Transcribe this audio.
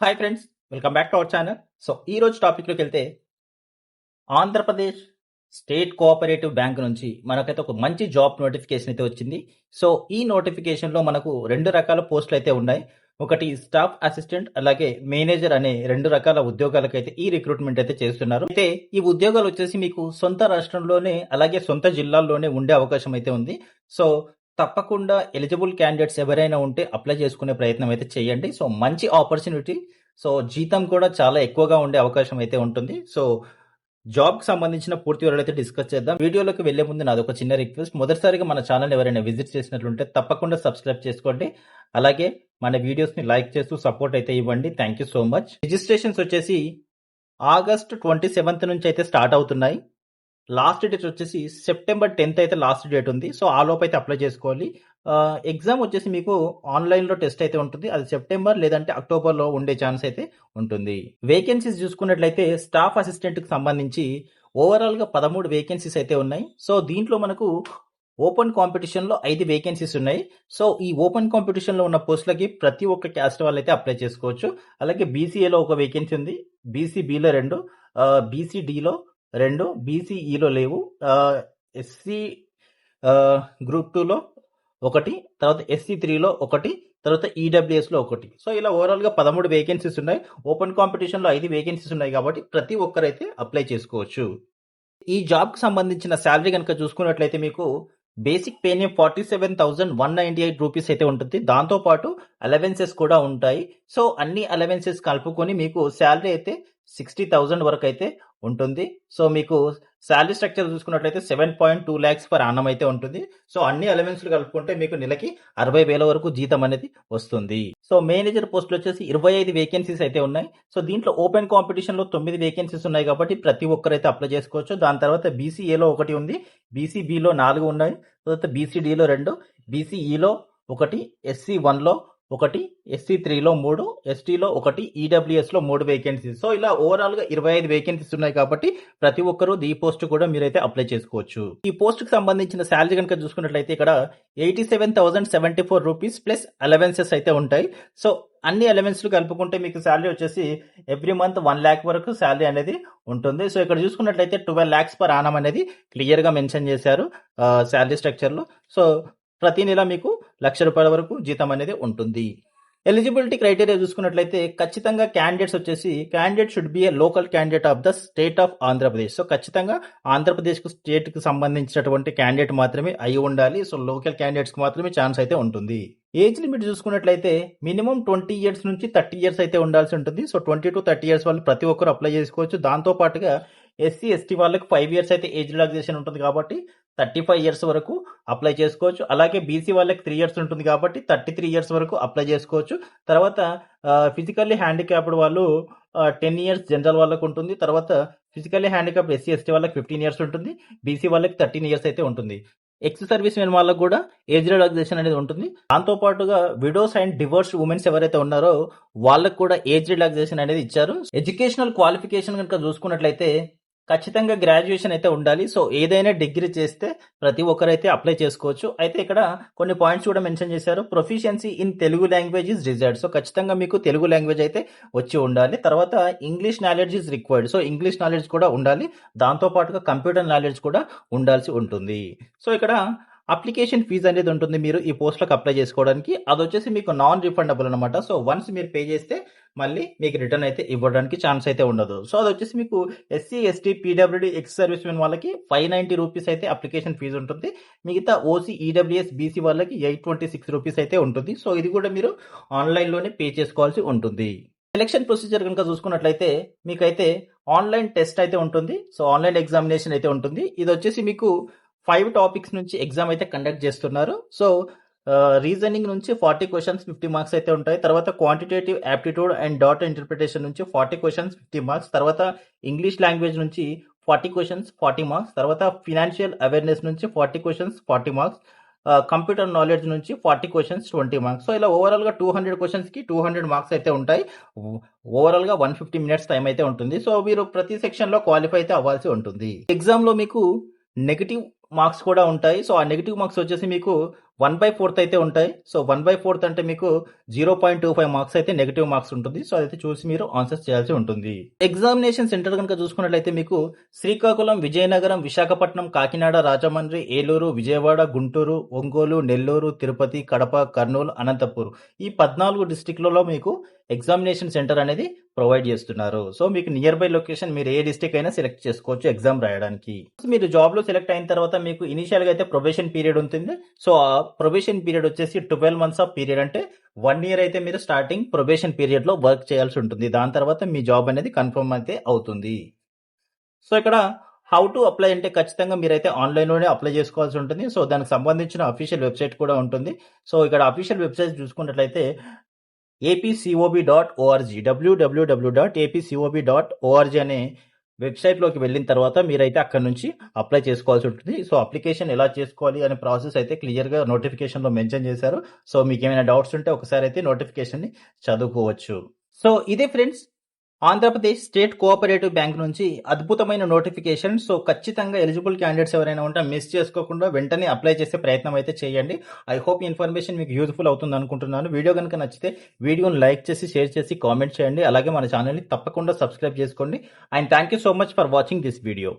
Hi friends welcome back to our channel so ఈ రోజు టాపిక్లోకి వెళ్తే ఆంధ్రప్రదేశ్ స్టేట్ కోఆపరేటివ్ బ్యాంక్ నుంచి మనకైతే ఒక మంచి జాబ్ నోటిఫికేషన్ అయితే వచ్చింది. సో ఈ నోటిఫికేషన్లో మనకు రెండు రకాల పోస్టులు అయితే ఉన్నాయి. ఒకటి స్టాఫ్ అసిస్టెంట్ అలాగే మేనేజర్ అనే రెండు రకాల ఉద్యోగాలకైతే ఈ రిక్రూట్మెంట్ అయితే చేస్తున్నారు. అయితే ఈ ఉద్యోగాలు వచ్చేసి మీకు సొంత రాష్ట్రంలోనే అలాగే సొంత జిల్లాల్లోనే ఉండే అవకాశం అయితే ఉంది. సో తప్పకుండా ఎలిజిబుల్ క్యాండిడేట్స్ ఎవరైనా ఉంటే అప్లై చేసుకునే ప్రయత్నం అయితే చేయండి. సో మంచి ఆపర్చునిటీ సో జీతం కూడా చాలా ఎక్కువగా ఉండే అవకాశం అయితే ఉంటుంది. సో జాబ్కి సంబంధించిన పూర్తి వివరాలు అయితే డిస్కస్ చేద్దాం. వీడియోలోకి వెళ్ళే ముందు నాది ఒక చిన్న రిక్వెస్ట్ మొదటిసారిగా మన ఛానల్ ఎవరైనా విజిట్ చేసినట్లుంటే తప్పకుండా సబ్స్క్రైబ్ చేసుకోండి. అలాగే మన వీడియోస్ని లైక్ చేస్తూ సపోర్ట్ అయితే ఇవ్వండి. Thank you so much registrations వచ్చేసి ఆగస్ట్ ట్వంటీ సెవెంత్ నుంచి అయితే స్టార్ట్ అవుతున్నాయి. లాస్ట్ డేట్ వచ్చేసి సెప్టెంబర్ టెన్త్ అయితే లాస్ట్ డేట్ ఉంది. సో ఆ లోపు అయితే అప్లై చేసుకోవాలి. ఎగ్జామ్ వచ్చేసి మీకు ఆన్లైన్లో టెస్ట్ అయితే ఉంటుంది. అది సెప్టెంబర్ లేదంటే అక్టోబర్లో ఉండే ఛాన్స్ అయితే ఉంటుంది. వేకెన్సీస్ చూసుకున్నట్లయితే స్టాఫ్ అసిస్టెంట్కి సంబంధించి ఓవరాల్గా పదమూడు వేకెన్సీస్ అయితే ఉన్నాయి. సో దీంట్లో మనకు ఓపెన్ కాంపిటీషన్లో ఐదు వేకెన్సీస్ ఉన్నాయి. సో ఈ ఓపెన్ కాంపిటీషన్లో ఉన్న పోస్టులకి ప్రతి ఒక్క క్యాస్ట్ వాళ్ళు అయితే అప్లై చేసుకోవచ్చు. అలాగే బీసీఏలో ఒక వేకెన్సీ ఉంది. బీసీబీలో రెండు బీసీడీలో రెండు బీసీఈలో లేవు. ఎస్సీ గ్రూప్ టూలో ఒకటి తర్వాత ఎస్సీ త్రీలో ఒకటి తర్వాత ఈడబ్ల్యూఎస్లో ఒకటి. సో ఇలా ఓవరాల్గా పదమూడు వేకెన్సీస్ ఉన్నాయి. ఓపెన్ కాంపిటీషన్లో ఐదు వేకెన్సీస్ ఉన్నాయి కాబట్టి ప్రతి ఒక్కరైతే అప్లై చేసుకోవచ్చు. ఈ జాబ్కి సంబంధించిన శాలరీ కనుక చూసుకున్నట్లయితే మీకు basic పేనియం forty seven thousand one ninety eight rupees అయితే ఉంటుంది. దాంతోపాటు అలవెన్సెస్ కూడా ఉంటాయి. సో అన్ని అలవెన్సెస్ కలుపుకొని మీకు శాలరీ అయితే సిక్స్టీ థౌజండ్ వరకు అయితే ఉంటుంది. సో మీకు శాలరీ స్ట్రక్చర్ చూసుకున్నట్లయితే seven point two lakhs per annum అయితే ఉంటుంది. సో అన్ని అలవెన్స్లు కలుపుకుంటే మీకు నెలకి అరవై వేల వరకు జీతం అనేది వస్తుంది. సో మేనేజర్ పోస్టులు వచ్చేసి ఇరవై ఐదు వేకెన్సీస్ అయితే ఉన్నాయి. సో దీంట్లో ఓపెన్ కాంపిటీషన్లో తొమ్మిది వేకెన్సీస్ ఉన్నాయి కాబట్టి ప్రతి ఒక్కరైతే అప్లై చేసుకోవచ్చు. దాని తర్వాత బీసీఏలో ఒకటి ఉంది. బీసీబీలో నాలుగు ఉన్నాయి. తర్వాత బీసీడీలో రెండు. బీసీఈలో ఒకటి. ఎస్సీ వన్లో ఒకటి ఎస్సీ త్రీలో మూడు ఎస్టీలో ఒకటి ఈడబ్ల్యూఎస్లో మూడు వేకెన్సీస్ సో ఇలా ఓవరాల్గా ఇరవై ఐదు వేకెన్సీస్ ఉన్నాయి కాబట్టి ప్రతి ఒక్కరూ ఈ పోస్ట్ కూడా మీరైతే అప్లై చేసుకోవచ్చు. ఈ పోస్ట్కి సంబంధించిన శాలరీ కనుక చూసుకున్నట్లయితే ఇక్కడ eighty seven thousand seventy four rupees plus allowances అయితే ఉంటాయి. సో అన్ని ఎలవెన్స్లు కలుపుకుంటే మీకు శాలరీ వచ్చేసి ఎవ్రీ మంత్ వన్ ల్యాక్ వరకు శాలరీ అనేది ఉంటుంది. సో ఇక్కడ చూసుకున్నట్లయితే ట్వెల్వ్ ల్యాక్స్ పర్ ఆనం అనేది క్లియర్గా మెన్షన్ చేశారు శాలరీ స్ట్రక్చర్లో సో ప్రతి నెల మీకు లక్ష రూపాయల వరకు జీతం అనేది ఉంటుంది. ఎలిజిబిలిటీ క్రైటీరియా చూసుకున్నట్లయితే ఖచ్చితంగా క్యాండిడేట్స్ వచ్చేసి candidate should be a local candidate of the state of Andhra Pradesh so ఖచ్చితంగా ఆంధ్రప్రదేశ్కు స్టేట్కి సంబంధించినటువంటి క్యాండిడేట్ మాత్రమే అయి ఉండాలి. సో లోకల్ క్యాండిడేట్స్కి మాత్రమే ఛాన్స్ అయితే ఉంటుంది. ఏజ్ లిమిట్ చూసుకున్నట్లయితే మినిమం ట్వంటీ ఇయర్స్ నుంచి థర్టీ ఇయర్స్ అయితే ఉండాల్సి ఉంటుంది. So twenty to thirty years వాళ్ళు ప్రతి ఒక్కరు అప్లై చేసుకోవచ్చు. దాంతో పాటుగా ఎస్సీ ఎస్టీ వాళ్ళకి ఫైవ్ ఇయర్స్ అయితే ఏజ్ రిలాక్సేషన్ ఉంటుంది కాబట్టి థర్టీ ఫైవ్ ఇయర్స్ వరకు అప్లై చేసుకోవచ్చు. అలాగే బీసీ వాళ్ళకి త్రీ ఇయర్స్ ఉంటుంది కాబట్టి థర్టీ త్రీ ఇయర్స్ వరకు అప్లై చేసుకోవచ్చు. తర్వాత ఫిజికల్లీ హ్యాండిక్యాప్డ్ వాళ్ళు టెన్ ఇయర్స్ జనరల్ వాళ్ళకు ఉంటుంది. తర్వాత ఫిజికల్లీ హ్యాండిక్యాప్ ఎస్సీ ఎస్టీ వాళ్ళకి ఫిఫ్టీన్ ఇయర్స్ ఉంటుంది. బీసీ వాళ్ళకి థర్టీన్ ఇయర్స్ అయితే ఉంటుంది. ఎక్స్ సర్వీస్ మెన్ వాళ్ళకు కూడా ఏజ్ రిలాక్సేషన్ అనేది ఉంటుంది. దాంతో పాటుగా విడోస్ అండ్ డివోర్స్ ఉమెన్స్ ఎవరైతే ఉన్నారో వాళ్ళకు కూడా ఏజ్ రిలాక్సేషన్ అనేది ఇచ్చారు. ఎడ్యుకేషనల్ క్వాలిఫికేషన్ కనుక చూసుకున్నట్లయితే ఖచ్చితంగా గ్రాడ్యుయేషన్ అయితే ఉండాలి. సో ఏదైనా డిగ్రీ చేస్తే ప్రతి ఒక్కరైతే అప్లై చేసుకోవచ్చు. అయితే ఇక్కడ కొన్ని పాయింట్స్ కూడా మెన్షన్ చేశారు. Proficiency in Telugu language is desired so ఖచ్చితంగా మీకు తెలుగు లాంగ్వేజ్ అయితే వచ్చి ఉండాలి. తర్వాత English knowledge is required so English knowledge కూడా ఉండాలి. దాంతో పాటుగా కంప్యూటర్ నాలెడ్జ్ కూడా ఉండాల్సి ఉంటుంది. సో ఇక్కడ అప్లికేషన్ ఫీజు అనేది ఉంటుంది మీరు ఈ పోస్ట్లకు అప్లై చేసుకోవడానికి. అది వచ్చేసి మీకు నాన్ రిఫండబుల్ అనమాట సో వన్స్ మీరు పే చేస్తే మళ్ళీ మీకు రిటర్న్ అయితే ఇవ్వడానికి ఛాన్స్ అయితే ఉండదు. సో అది వచ్చేసి మీకు SC ST PWD ex servicemen వాళ్ళకి ఫైవ్ నైంటీ రూపీస్ అయితే అప్లికేషన్ ఫీజు ఉంటుంది. మిగతా ఓసీ ఈడబ్ల్యూఎస్ బీసీ వాళ్ళకి ఎయిట్ ట్వంటీ సిక్స్ రూపీస్ అయితే ఉంటుంది. సో ఇది కూడా మీరు ఆన్లైన్లోనే పే చేసుకోవాల్సి ఉంటుంది. సెలక్షన్ ప్రొసీజర్ కనుక చూసుకున్నట్లయితే మీకైతే ఆన్లైన్ టెస్ట్ అయితే ఉంటుంది. సో ఆన్లైన్ ఎగ్జామినేషన్ అయితే ఉంటుంది. ఇది వచ్చేసి మీకు ఫైవ్ టాపిక్స్ నుంచి ఎగ్జామ్ అయితే కండక్ట్ చేస్తున్నారు. సో రీజనింగ్ నుంచి ఫార్టీ క్వశ్చన్స్ ఫిఫ్టీ మార్క్స్ అయితే ఉంటాయి. తర్వాత quantitative aptitude and data interpretation నుంచి ఫార్టీ క్వశ్చన్స్ ఫిఫ్టీ మార్క్స్ తర్వాత ఇంగ్లీష్ లాంగ్వేజ్ నుంచి ఫార్టీ క్వశ్చన్స్ ఫార్టీ మార్క్స్ తర్వాత ఫినాన్షియల్ అవేర్నెస్ నుంచి forty questions forty marks computer knowledge నుంచి forty questions twenty marks so ఇలా ఓవరాల్గా టూ హండ్రెడ్ క్వశ్చన్స్కి టూ హండ్రెడ్ మార్క్స్ అయితే ఉంటాయి. ఓవరాల్గా వన్ ఫిఫ్టీ మినిట్స్ టైం అయితే ఉంటుంది. సో మీరు ప్రతి సెక్షన్లో క్వాలిఫై అయితే అవ్వాల్సి ఉంటుంది. ఎగ్జామ్లో మీకు నెగిటివ్ మార్క్స్ కూడా ఉంటాయి. సో ఆ నెగిటివ్ మార్క్స్ వచ్చేసి మీకు వన్ బై ఫోర్త్ అయితే ఉంటాయి. సో వన్ బై ఫోర్త్ అంటే మీకు zero point two five marks అయితే నెగిటివ్ మార్క్స్ ఉంటుంది. సో అదైతే చూసి మీరు ఆన్సర్స్ చేయాల్సి ఉంటుంది. ఎగ్జామినేషన్ సెంటర్ కనుక చూసుకున్నట్లయితే మీకు శ్రీకాకుళం విజయనగరం విశాఖపట్నం కాకినాడ రాజమండ్రి ఏలూరు విజయవాడ గుంటూరు ఒంగోలు నెల్లూరు తిరుపతి కడప కర్నూలు అనంతపూర్ ఈ పద్నాలుగు డిస్టిక్లలో మీకు ఎగ్జామినేషన్ సెంటర్ అనేది ప్రొవైడ్ చేస్తున్నారు. సో మీకు నియర్ బై లొకేషన్ మీరు ఏ డిస్టిక్ అయినా సెలెక్ట్ చేసుకోవచ్చు ఎగ్జామ్ రాయడానికి. మీరు జాబ్లో సెలెక్ట్ అయిన తర్వాత మీకు ఇనిషియల్గా అయితే ప్రొబేషన్ పీరియడ్ ఉంటుంది. సో ఆ ప్రొబేషన్ పీరియడ్ వచ్చేసి ట్వెల్వ్ మంత్స్ ఆఫ్ పీరియడ్ అంటే వన్ ఇయర్ అయితే మీరు స్టార్టింగ్ ప్రొబేషన్ పీరియడ్లో వర్క్ చేయాల్సి ఉంటుంది. దాని తర్వాత మీ జాబ్ అనేది కన్ఫర్మ్ అయితే అవుతుంది. సో ఇక్కడ హౌ టు అప్లై అంటే ఖచ్చితంగా మీరైతే ఆన్లైన్లోనే అప్లై చేసుకోవాల్సి ఉంటుంది. సో దానికి సంబంధించిన అఫీషియల్ వెబ్సైట్ కూడా ఉంటుంది. సో ఇక్కడ అఫీషియల్ వెబ్సైట్ చూసుకున్నట్లయితే APCOB dot ORG WWW dot APCOB dot ORG అనే వెబ్సైట్లోకి వెళ్ళిన తర్వాత మీరైతే అక్కడ నుంచి అప్లై చేసుకోవాల్సి ఉంటుంది. సో అప్లికేషన్ ఎలా చేసుకోవాలి అనే ప్రాసెస్ అయితే క్లియర్గా నోటిఫికేషన్లో మెన్షన్ చేశారు. సో మీకు ఏమైనా డౌట్స్ ఉంటే ఒకసారి అయితే నోటిఫికేషన్ని చదువుకోవచ్చు. సో ఇదే friends Andhra Pradesh state cooperative bank నుంచి అద్భుతమైన నోటిఫికేషన్. సో ఖచ్చితంగా ఎలిజిబుల్ క్యాండిడేట్స్ ఎవరైనా ఉంటే మిస్ చేసుకోకుండా వెంటనే అప్లై చేసే ప్రయత్నం అయితే చేయండి. ఐ హోప్ ఇన్ఫర్మేషన్ మీకు యూజ్ఫుల్ అవుతుంది అనుకుంటున్నాను. వీడియో కనుక నచ్చితే వీడియోని లైక్ చేసి షేర్ చేసి కామెంట్ చేయండి. అలాగే మన ఛానల్ని తప్పకుండా సబ్స్క్రైబ్ చేసుకోండి. And thank you so much for watching this video.